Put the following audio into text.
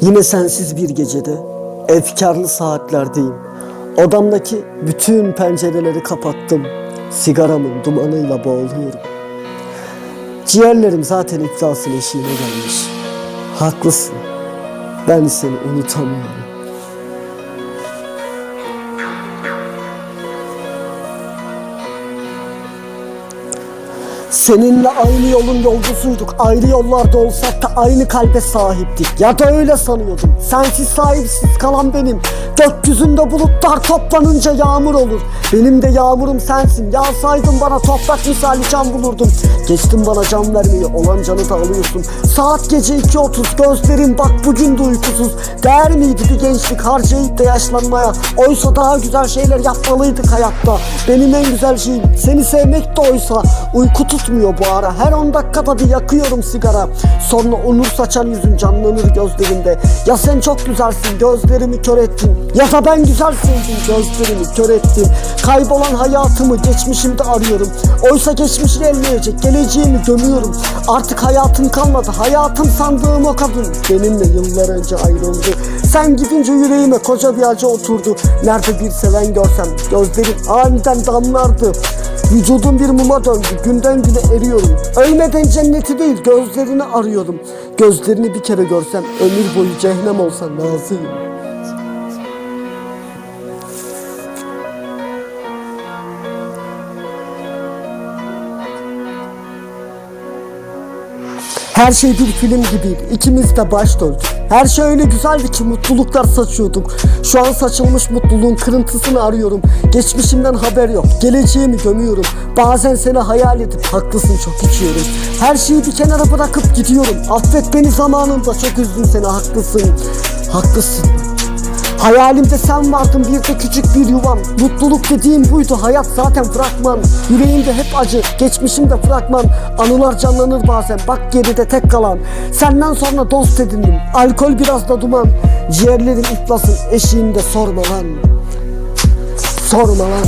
Yine sensiz bir gecede, efkarlı saatlerdeyim. Odamdaki bütün pencereleri kapattım. Sigaramın dumanıyla boğuluyorum. Ciğerlerim zaten iflasın eşiğine gelmiş. Haklısın. Ben seni unutamıyorum. Seninle aynı yolun yolcusuyduk. Ayrı yollarda olsak da aynı kalbe sahiptik. Ya da öyle sanıyordum. Sensiz sahipsiz kalan benim. Gökyüzünde bulutlar toplanınca yağmur olur. Benim de yağmurum sensin. Yağsaydın bana toprak misali can bulurdum. Geçtin bana can vermeyi olan canı da alıyorsun. Saat gece 2.30 gözlerim bak bugün de uykusuz. Değer miydi bir gençlik harcayıp da yaşlanmaya? Oysa daha güzel şeyler yapmalıydık hayatta. Benim en güzel şeyim seni sevmek de oysa. Uyku tutmuyor bu ara. Her 10 dakikada bir yakıyorum sigara. Sonra onur saçan yüzün canlanır gözlerimde. Ya sen çok güzelsin gözlerimi kör ettin. Ya da ben güzel gözlerimi kör ettim. Kaybolan hayatımı geçmişimde arıyorum. Oysa geçmişini elleyecek geleceğimi gömüyorum. Artık hayatım kalmadı. Hayatım sandığım o kadın benimle yıllar önce ayrıldı. Sen gidince yüreğime koca bir acı oturdu. Nerede bir seven görsem gözlerim aniden damlardı. Vücudum bir muma döndü. Günden güne eriyorum. Ölmeden cenneti değil gözlerini arıyorum. Gözlerini bir kere görsem ömür boyu cehennem olsa razıyım. Her şey bir film gibiydi. İkimiz de başroldük. Her şey öyle güzeldi ki mutluluklar saçıyorduk. Şu an saçılmış mutluluğun kırıntısını arıyorum. Geçmişimden haber yok. Geleceğimi gömüyorum. Bazen seni hayal edip haklısın çok içiyorum. Her şeyi bir kenara bırakıp gidiyorum. Affet beni zamanında çok üzdüm seni haklısın. Haklısın. Hayalimde sen vardın bir de küçük bir yuvam. Mutluluk dediğim buydu hayat zaten fragman. Yüreğimde hep acı geçmişimde fragman. Anılar canlanır bazen bak geride tek kalan. Senden sonra dost edindim Alkol biraz da duman. Ciğerlerim iflasın eşiğinde sorma lan. Sorma lan